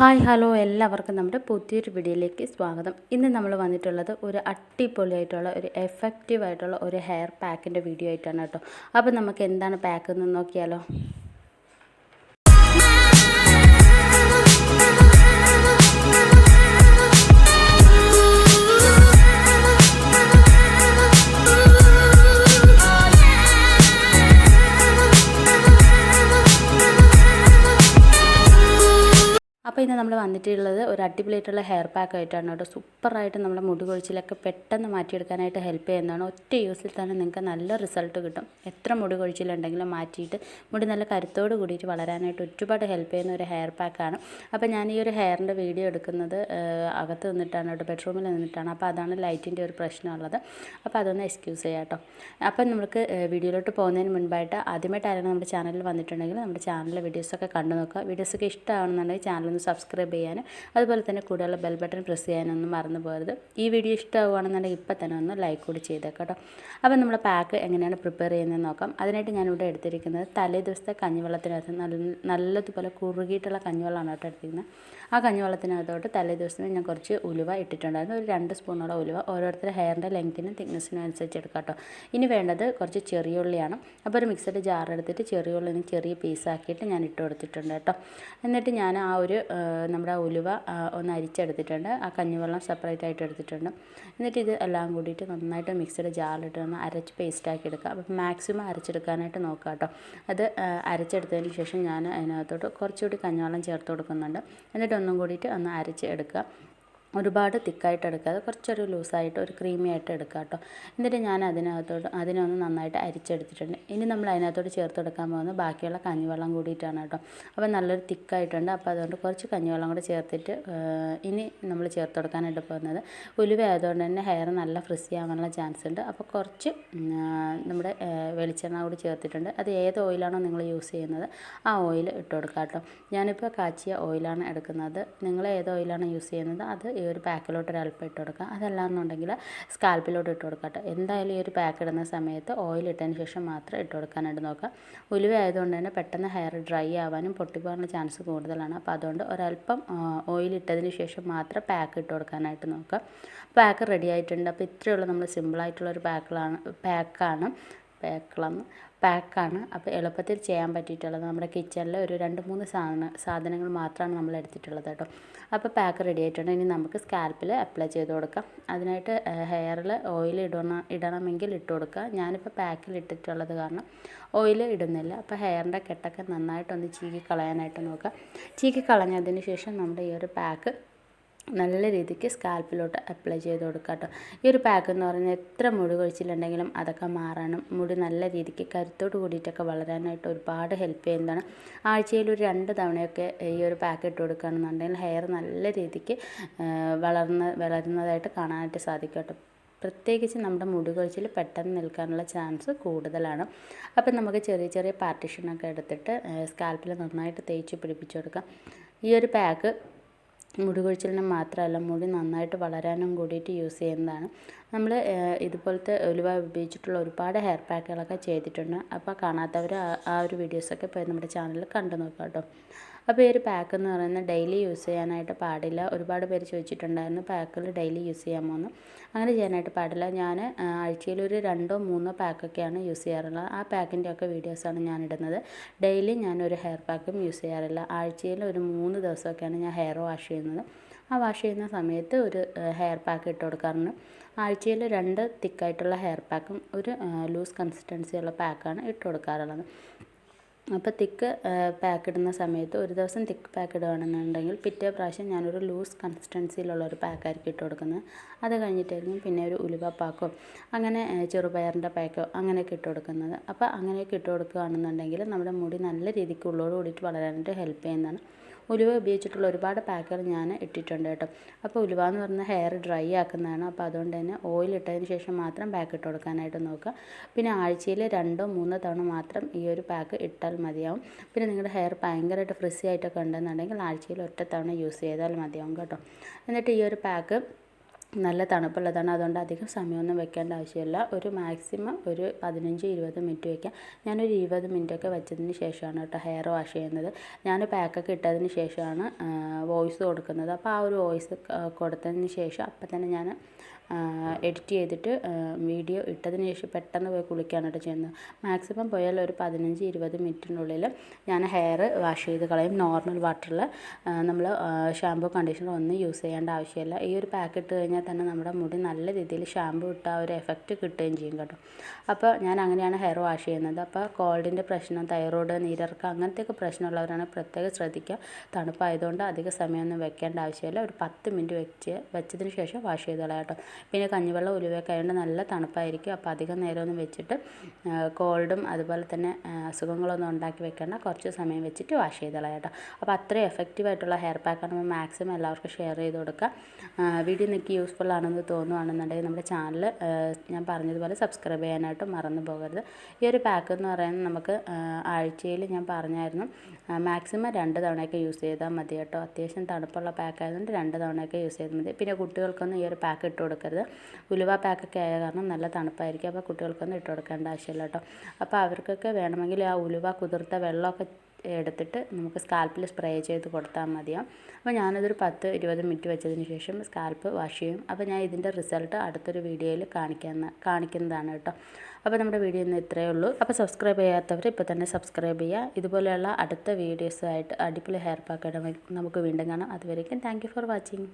Hi hello എല്ലാവർക്കും നമ്മുടെ പുതിയൊരു വീഡിയോയിലേക്ക് സ്വാഗതം. ഇന്ന് നമ്മൾ വന്നിട്ടുള്ളത് ഒരു അടിപൊളിയായിട്ടുള്ള ഒരു എഫക്റ്റീവ് ആയിട്ടുള്ള ഒരു ഹെയർ പാക്കിന്റെ വീഡിയോ ആയിട്ടാണ് കേട്ടോ. അപ്പോൾ നമുക്ക് എന്താണ് പാക്ക് എന്ന് നോക്കിയാലോ? അപ്പോൾ ഇന്ന് നമ്മൾ വന്നിട്ടുള്ളത് ഒരു അടിപൊളിയായിട്ടുള്ള ഹെയർ പാക്ക് ആയിട്ടാണ് കേട്ടോ. സൂപ്പറായിട്ട് നമ്മുടെ മുടി കൊഴിച്ചിലൊക്കെ പെട്ടെന്ന് മാറ്റിയെടുക്കാനായിട്ട് ഹെൽപ്പ് ചെയ്യുന്നതാണ്. ഒറ്റ യൂസിൽ തന്നെ നിങ്ങൾക്ക് നല്ല റിസൾട്ട് കിട്ടും. എത്ര മുടി കൊഴിച്ചിലുണ്ടെങ്കിലും മാറ്റിയിട്ട് മുടി നല്ല കരുത്തോട് കൂടിയിട്ട് വളരാനായിട്ട് ഒരുപാട് ഹെൽപ്പ് ചെയ്യുന്ന ഒരു ഹെയർ പാക്കാണ് അപ്പോൾ ഞാൻ ഈ ഒരു ഹെയറിന്റെ വീഡിയോ എടുക്കുന്നത് അകത്ത് നിന്നിട്ടാണ് കേട്ടോ ബെഡ്റൂമിൽ നിന്നിട്ടാണ്. അപ്പോൾ അതാണ് ലൈറ്റിന്റെ ഒരു പ്രശ്നമുള്ളത് അപ്പോൾ അതൊന്ന് എക്സ്ക്യൂസ് ചെയ്യാം കേട്ടോ. അപ്പം നമുക്ക് വീഡിയോയിലോട്ട് പോകുന്നതിന് മുൻപായിട്ട് ആദ്യമായിട്ട് ആരെങ്കിലും നമ്മുടെ ചാനലിൽ വന്നിട്ടുണ്ടെങ്കിൽ നമ്മുടെ ചാനലിലെ വീഡിയോസൊക്കെ കണ്ടു നോക്കുക. വീഡിയോസൊക്കെ ഇഷ്ടമാണെന്നുണ്ടെങ്കിൽ ചാനൽ ഒന്ന് സബ്സ്ക്രൈബ് ചെയ്യാനും അതുപോലെ തന്നെ കൂടെയുള്ള ബെൽ ബട്ടൺ പ്രസ് ചെയ്യാനൊന്നും മറന്നു പോകരുത്. ഈ വീഡിയോ ഇഷ്ടമാവുകയാണെന്നുണ്ടെങ്കിൽ ഇപ്പം തന്നെ ഒന്ന് ലൈക്ക് കൂടി ചെയ്തേക്കാം കേട്ടോ. അപ്പോൾ നമ്മൾ പാക്ക് എങ്ങനെയാണ് പ്രിപ്പയർ ചെയ്യുന്നത് നോക്കാം. അതിനായിട്ട് ഞാനിവിടെ എടുത്തിരിക്കുന്നത് തലേ ദിവസത്തെ കഞ്ഞിവെള്ളത്തിനകത്ത് നല്ല നല്ലതുപോലെ കുറുകിയിട്ടുള്ള കഞ്ഞിവെള്ളമാണ് കേട്ടോ എടുത്തിരിക്കുന്നത്. ആ കഞ്ഞിവെള്ളത്തിനകത്തോട്ട് തലേ ദിവസം ഞാൻ കുറച്ച് ഉലുവ ഇട്ടിട്ടുണ്ടായിരുന്നു. ഒരു രണ്ട് സ്പൂണോളം ഉലുവ. ഓരോരുത്തരുടെ ഹെയറിന്റെ ലെങ്ത്തിനും തിക്നെസ്സിനും അനുസരിച്ച് എടുക്കാം കേട്ടോ. ഇനി വേണ്ടത് കുറച്ച് ചെറിയ ഉള്ളിയാണ്. അപ്പോൾ ഒരു മിക്സഡ് ജാർ എടുത്തിട്ട് ചെറിയ ഉള്ളിന് ചെറിയ പീസാക്കിയിട്ട് ഞാൻ ഇട്ട് കൊടുത്തിട്ടുണ്ട് കേട്ടോ. എന്നിട്ട് ഞാൻ ആ ഒരു നമ്മുടെ ഉലുവ ഒന്ന് അരിച്ചെടുത്തിട്ടുണ്ട്. ആ കഞ്ഞിവെള്ളം സെപ്പറേറ്റ് ആയിട്ട് എടുത്തിട്ടുണ്ട്. എന്നിട്ട് ഇത് എല്ലാം കൂടിയിട്ട് നന്നായിട്ട് മിക്സഡ് ജാറിലിട്ട് ഒന്ന് അരച്ച് പേസ്റ്റ് ആക്കി എടുക്കുക അപ്പോൾ മാക്സിമം അരച്ചെടുക്കാനായിട്ട് നോക്കുക കേട്ടോ. അത് അരച്ചെടുത്തതിന് ശേഷം ഞാൻ അതിനകത്തോട്ട് കുറച്ചുകൂടി കഞ്ഞിവെള്ളം ചേർത്ത് കൊടുക്കുന്നുണ്ട്. എന്നിട്ട് ഒന്നും കൂടിയിട്ട് ഒന്ന് അരച്ച് എടുക്കുക. ഒരുപാട് തിക്കായിട്ട് എടുക്കാതെ കുറച്ചൊരു ലൂസായിട്ട് ഒരു ക്രീമി ആയിട്ട് എടുക്കുക കേട്ടോ. എന്നിട്ട് ഞാൻ അതിനകത്തോട്ട് അതിനൊന്ന് നന്നായിട്ട് അരിച്ചെടുത്തിട്ടുണ്ട്. ഇനി നമ്മൾ അതിനകത്തോട്ട് ചേർത്ത് കൊടുക്കാൻ പോകുന്നത് ബാക്കിയുള്ള കഞ്ഞിവെള്ളം കൂടിയിട്ടാണ് കേട്ടോ. അപ്പോൾ നല്ലൊരു തിക്കായിട്ടുണ്ട്. അപ്പോൾ അതുകൊണ്ട് കുറച്ച് കഞ്ഞിവെള്ളം കൂടി ചേർത്തിട്ട് ഇനി നമ്മൾ ചേർത്ത് കൊടുക്കാനായിട്ട് പോകുന്നത് ഉലുവ ആയതുകൊണ്ട് തന്നെ ഹെയർ നല്ല ഫ്രിസി ആവാനുള്ള ചാൻസ് ഉണ്ട്. അപ്പോൾ കുറച്ച് നമ്മുടെ വെളിച്ചെണ്ണ കൂടി ചേർത്തിട്ടുണ്ട്. അത് ഏത് ഓയിലാണോ നിങ്ങൾ യൂസ് ചെയ്യുന്നത് ആ ഓയിൽ ഇട്ട് കൊടുക്കുക കേട്ടോ. ഞാനിപ്പോൾ കാച്ചിയ ഓയിലാണ് എടുക്കുന്നത്. നിങ്ങൾ ഏത് ഓയിലാണ് യൂസ് ചെയ്യുന്നത് അത് ഈ ഒരു പാക്കിലോട്ട് ഒരല്പം ഇട്ട് കൊടുക്കുക. അതല്ലാന്നുണ്ടെങ്കിൽ സ്കാൽപ്പിലോട്ട് ഇട്ട് കൊടുക്കുക കേട്ടോ. എന്തായാലും ഈ ഒരു പാക്ക് ഇടുന്ന സമയത്ത് ഓയിൽ ഇട്ടതിന് ശേഷം മാത്രം ഇട്ട് കൊടുക്കാനായിട്ട് നോക്കുക. ഉലുവ ആയതുകൊണ്ട് തന്നെ പെട്ടെന്ന് ഹെയർ ഡ്രൈ ആവാനും പൊട്ടിപ്പോകാനുള്ള ചാൻസ് കൂടുതലാണ്. അപ്പോൾ അതുകൊണ്ട് ഒരല്പം ഓയിൽ ഇട്ടതിന് ശേഷം മാത്രം പാക്ക് ഇട്ട് കൊടുക്കാനായിട്ട് നോക്കുക. പാക്ക് റെഡി ആയിട്ടുണ്ട്. അപ്പോൾ ഇത്രയുള്ള നമ്മൾ സിമ്പിളായിട്ടുള്ള ഒരു പാക്കിലാണ് പാക്കാണ്. പാക്കിളന്ന് പാക്കാണ്. അപ്പോൾ എളുപ്പത്തിൽ ചെയ്യാൻ പറ്റിയിട്ടുള്ളത്. നമ്മുടെ കിച്ചണിൽ ഒരു രണ്ട് മൂന്ന് സാധന സാധനങ്ങൾ മാത്രമാണ് നമ്മൾ എടുത്തിട്ടുള്ളത് കേട്ടോ. അപ്പോൾ പാക്ക് റെഡി ആയിട്ടുണ്ട്. ഇനി നമുക്ക് സ്കാൽപ്പിൽ അപ്ലൈ ചെയ്ത് കൊടുക്കാം. അതിനായിട്ട് ഹെയറിൽ ഓയിൽ ഇടണം ഇടണമെങ്കിൽ ഇട്ട് കൊടുക്കുക. ഞാനിപ്പോൾ പാക്കിൽ ഇട്ടിട്ടുള്ളത് കാരണം ഓയിൽ ഇടുന്നില്ല. അപ്പോൾ ഹെയറിന്റെ കെട്ടൊക്കെ നന്നായിട്ടൊന്ന് ചീകി കളയാനായിട്ട് നോക്കുക ചീകി കളഞ്ഞതിന് ശേഷം നമ്മുടെ ഈ ഒരു പാക്ക് നല്ല രീതിക്ക് സ്കാൽപ്പിലോട്ട് അപ്ലൈ ചെയ്ത് കൊടുക്കുക കേട്ടോ ഈ ഒരു പാക്ക് എന്ന് പറഞ്ഞാൽ എത്ര മുടി കൊഴിച്ചിലുണ്ടെങ്കിലും അതൊക്കെ മാറാനും മുടി നല്ല രീതിക്ക് കരുത്തോട് കൂടിയിട്ടൊക്കെ വളരാനായിട്ട് ഒരുപാട് ഹെൽപ്പ് ചെയ്യുന്നതാണ്. ആഴ്ചയിൽ ഒരു രണ്ട് തവണയൊക്കെ ഈ ഒരു പാക്ക് ഇട്ട് കൊടുക്കുകയാണെന്നുണ്ടെങ്കിൽ ഹെയർ നല്ല രീതിക്ക് വളർന്ന് വളരുന്നതായിട്ട് കാണാനായിട്ട് സാധിക്കും കേട്ടോ പ്രത്യേകിച്ച് നമ്മുടെ മുടി കൊഴിച്ചിൽ പെട്ടെന്ന് നിൽക്കാനുള്ള ചാൻസ് കൂടുതലാണ്. അപ്പം നമുക്ക് ചെറിയ ചെറിയ പാർട്ടീഷനൊക്കെ എടുത്തിട്ട് സ്കാൽപ്പിൽ നന്നായിട്ട് തേച്ച് പിടിപ്പിച്ച് കൊടുക്കാം. ഈ ഒരു പാക്ക് മുടി കൊഴിച്ചിലിന് മാത്രമല്ല മുടി നന്നായിട്ട് വളരാനും കൂടിയിട്ട് യൂസ് ചെയ്യുന്നതാണ്. നമ്മൾ ഇതുപോലത്തെ ഉലുവ ഉപയോഗിച്ചിട്ടുള്ള ഒരുപാട് ഹെയർ പാക്കുകളൊക്കെ ചെയ്തിട്ടുണ്ട്. അപ്പോൾ കാണാത്തവർ ആ ഒരു വീഡിയോസൊക്കെ പോയി നമ്മുടെ ചാനലിൽ കണ്ടു നോക്കാം കേട്ടോ അപ്പോൾ ഈ ഒരു പാക്ക് എന്ന് പറയുന്നത് ഡെയിലി യൂസ് ചെയ്യാനായിട്ട് പാടില്ല. ഒരുപാട് പേര് ചോദിച്ചിട്ടുണ്ടായിരുന്നു പാക്കുകൾ ഡെയിലി യൂസ് ചെയ്യാമോ എന്ന്. അങ്ങനെ ചെയ്യാനായിട്ട് പാടില്ല. ഞാൻ ആഴ്ചയിൽ ഒരു രണ്ടോ മൂന്നോ പാക്കൊക്കെയാണ് യൂസ് ചെയ്യാറുള്ളത്. ആ പാക്കിന്റെ ഒക്കെ വീഡിയോസാണ് ഞാൻ ഇടുന്നത്. ഡെയിലി ഞാൻ ഒരു ഹെയർ പാക്കും യൂസ് ചെയ്യാറില്ല. ആഴ്ചയിൽ ഒരു മൂന്ന് ദിവസമൊക്കെയാണ് ഞാൻ ഹെയർ വാഷ് ചെയ്യുന്നത്. ആ വാഷ് ചെയ്യുന്ന സമയത്ത് ഒരു ഹെയർ പാക്ക് ഇട്ട് കൊടുക്കാറുണ്ട്. ആഴ്ചയിൽ രണ്ട് തിക്കായിട്ടുള്ള ഹെയർ പാക്കും ഒരു ലൂസ് കൺസിസ്റ്റൻസിയുള്ള പാക്കാണ് ഇട്ട് കൊടുക്കാറുള്ളത്. അപ്പോൾ തിക്ക് പാക്ക് ഇടുന്ന സമയത്ത് ഒരു ദിവസം തിക്ക് പാക്ക് ഇടുകയാണെന്നുണ്ടെങ്കിൽ പിറ്റേ പ്രാവശ്യം ഞാനൊരു ലൂസ് കൺസിസ്റ്റൻസിയിലുള്ള ഒരു പാക്കായിരിക്കും ഇട്ട് കൊടുക്കുന്നത്. അത് കഴിഞ്ഞിട്ടായിരിക്കും പിന്നെ ഒരു ഉലുവ പാക്കോ അങ്ങനെ ചെറുപയറിന്റെ പാക്കോ അങ്ങനെയൊക്കെ ഇട്ട് കൊടുക്കുന്നത്. അപ്പോൾ അങ്ങനെയൊക്കെ ഇട്ട് കൊടുക്കുകയാണെന്നുണ്ടെങ്കിൽ നമ്മുടെ മുടി നല്ല രീതിക്ക് ഉള്ളോട് കൂടിയിട്ട് വളരാനായിട്ട് ഹെൽപ്പ് ചെയ്യുന്നതാണ്. ഉലുവ ഉപയോഗിച്ചിട്ടുള്ള ഒരുപാട് പാക്കുകൾ ഞാൻ ഇട്ടിട്ടുണ്ട് കേട്ടോ. അപ്പോൾ ഉലുവ എന്ന് പറഞ്ഞാൽ ഹെയർ ഡ്രൈ ആക്കുന്നതാണ്. അപ്പോൾ അതുകൊണ്ട് തന്നെ ഓയിൽ ഇട്ടതിന് ശേഷം മാത്രം പാക്ക് ഇട്ട് കൊടുക്കാനായിട്ട് നോക്കുക. പിന്നെ ആഴ്ചയിൽ രണ്ടോ മൂന്നോ തവണ മാത്രം ഈ ഒരു പാക്ക് ഇട്ടാൽ മതിയാവും. പിന്നെ നിങ്ങളുടെ ഹെയർ ഭയങ്കരമായിട്ട് ഫ്രിസി ആയിട്ടൊക്കെ ഉണ്ടെന്നുണ്ടെങ്കിൽ ആഴ്ചയിൽ ഒറ്റ തവണ യൂസ് ചെയ്താൽ മതിയാവും കേട്ടോ. എന്നിട്ട് ഈ ഒരു പാക്ക് നല്ല തണുപ്പുള്ളതാണ്. അതുകൊണ്ട് അധികം സമയമൊന്നും വെക്കേണ്ട ആവശ്യമില്ല. ഒരു മാക്സിമം ഒരു പതിനഞ്ച് ഇരുപത് മിനിറ്റ് വെക്കാം. ഞാനൊരു ഇരുപത് മിനിറ്റൊക്കെ വെച്ചതിന് ശേഷമാണ് കേട്ടോ ഹെയർ വാഷ് ചെയ്യുന്നത്. ഞാൻ പാക്കൊക്കെ ഇട്ടതിന് ശേഷമാണ് വോയിസ് കൊടുക്കുന്നത്. അപ്പോൾ ആ ഒരു വോയിസ് കൊടുത്തതിന് ശേഷം അപ്പം തന്നെ ഞാൻ എഡിറ്റ് ചെയ്തിട്ട് വീഡിയോ ഇട്ടതിന് ശേഷം പെട്ടെന്ന് പോയി കുളിക്കുകയാണ് കേട്ടോ ചെയ്യുന്നത് മാക്സിമം പോയാൽ ഒരു പതിനഞ്ച് ഇരുപത് മിനിറ്റിനുള്ളിൽ ഞാൻ ഹെയർ വാഷ് ചെയ്ത് കളയും. നോർമൽ വാട്ടറിൽ നമ്മൾ ഷാമ്പൂ കണ്ടീഷണർ ഒന്നും യൂസ് ചെയ്യേണ്ട ആവശ്യമില്ല. ഈ ഒരു പാക്ക് ഇട്ട് കഴിഞ്ഞാൽ തന്നെ നമ്മുടെ മുടി നല്ല രീതിയിൽ ഷാമ്പൂ ഇട്ട ഒരു എഫക്റ്റ് കിട്ടുകയും ചെയ്യും കേട്ടോ. അപ്പോൾ ഞാൻ അങ്ങനെയാണ് ഹെയർ വാഷ് ചെയ്യുന്നത്. അപ്പോൾ കോൾഡിന്റെ പ്രശ്നം തൈറോയ്ഡ് നീരിറക്കം അങ്ങനത്തെയൊക്കെ പ്രശ്നമുള്ളവരാണ് പ്രത്യേകം ശ്രദ്ധിക്കുക. തണുപ്പായതുകൊണ്ട് അധിക സമയമൊന്നും വെക്കേണ്ട ആവശ്യമില്ല. ഒരു പത്ത് മിനിറ്റ് വെച്ച് വെച്ചതിന് ശേഷം വാഷ് ചെയ്ത് കളയാം കേട്ടോ. പിന്നെ കഞ്ഞിവെള്ളം ഉലുവയൊക്കെ ആയതുകൊണ്ട് നല്ല തണുപ്പായിരിക്കും. അപ്പോൾ അധികം നേരമൊന്നും വെച്ചിട്ട് കോൾഡും അതുപോലെ തന്നെ അസുഖങ്ങളൊന്നും ഉണ്ടാക്കി വെക്കേണ്ട. കുറച്ച് സമയം വെച്ചിട്ട് വാഷ് ചെയ്ത് കളയാം കേട്ടോ. അപ്പോൾ അത്രയും എഫക്റ്റീവായിട്ടുള്ള ഹെയർ പാക്കാണ് നമ്മൾ മാക്സിമം എല്ലാവർക്കും ഷെയർ ചെയ്ത് കൊടുക്കുക. വീഡിയോ നിങ്ങൾക്ക് യൂസ്ഫുൾ ആണെന്ന് തോന്നുകയാണെന്നുണ്ടെങ്കിൽ നമ്മുടെ ചാനൽ ഞാൻ പറഞ്ഞതുപോലെ സബ്സ്ക്രൈബ് ചെയ്യാനായിട്ട് മറന്നു പോകരുത്. ഈ ഒരു പാക്ക് എന്ന് പറയുന്നത് നമുക്ക് ആഴ്ചയിൽ ഞാൻ പറഞ്ഞായിരുന്നു മാക്സിമം രണ്ട് തവണയൊക്കെ യൂസ് ചെയ്താൽ മതി കേട്ടോ. അത്യാവശ്യം തണുപ്പുള്ള പാക്കായതുകൊണ്ട് രണ്ട് തവണയൊക്കെ യൂസ് ചെയ്താൽ മതി. പിന്നെ കുട്ടികൾക്കൊന്നും ഈ ഒരു പാക്ക് ഇട്ട് കൊടുക്കരുത്. ഉലുവ പാക്കൊക്കെ ആയ കാരണം നല്ല തണുപ്പായിരിക്കും. അപ്പോൾ കുട്ടികൾക്കൊന്നും ഇട്ട് കൊടുക്കേണ്ട ആവശ്യമില്ല കേട്ടോ. അപ്പോൾ അവർക്കൊക്കെ വേണമെങ്കിൽ ആ ഉലുവ കുതിർത്ത വെള്ളമൊക്കെ എടുത്തിട്ട് നമുക്ക് സ്കാൽപ്പിൽ സ്പ്രേ ചെയ്ത് കൊടുത്താൽ മതിയാവും. അപ്പോൾ ഞാനതൊരു പത്ത് ഇരുപത് മിനിറ്റ് വെച്ചതിന് ശേഷം സ്കാൽപ്പ് വാഷ് ചെയ്യും. അപ്പോൾ ഞാൻ ഇതിന്റെ റിസൾട്ട് അടുത്തൊരു വീഡിയോയിൽ കാണിക്കുന്ന കാണിക്കുന്നതാണ് കേട്ടോ. അപ്പോൾ നമ്മുടെ വീഡിയോ ഇന്ന് ഇത്രയേ ഉള്ളൂ. അപ്പോൾ സബ്സ്ക്രൈബ് ചെയ്യാത്തവർ ഇപ്പോൾ തന്നെ സബ്സ്ക്രൈബ് ചെയ്യുക. ഇതുപോലെയുള്ള അടുത്ത വീഡിയോസുമായിട്ട് അടിപൊളി ഹെയർ പാക്ക് നമുക്ക് വീണ്ടും കാണാം. അതുവരേക്കും താങ്ക് ഫോർ വാച്ചിങ്.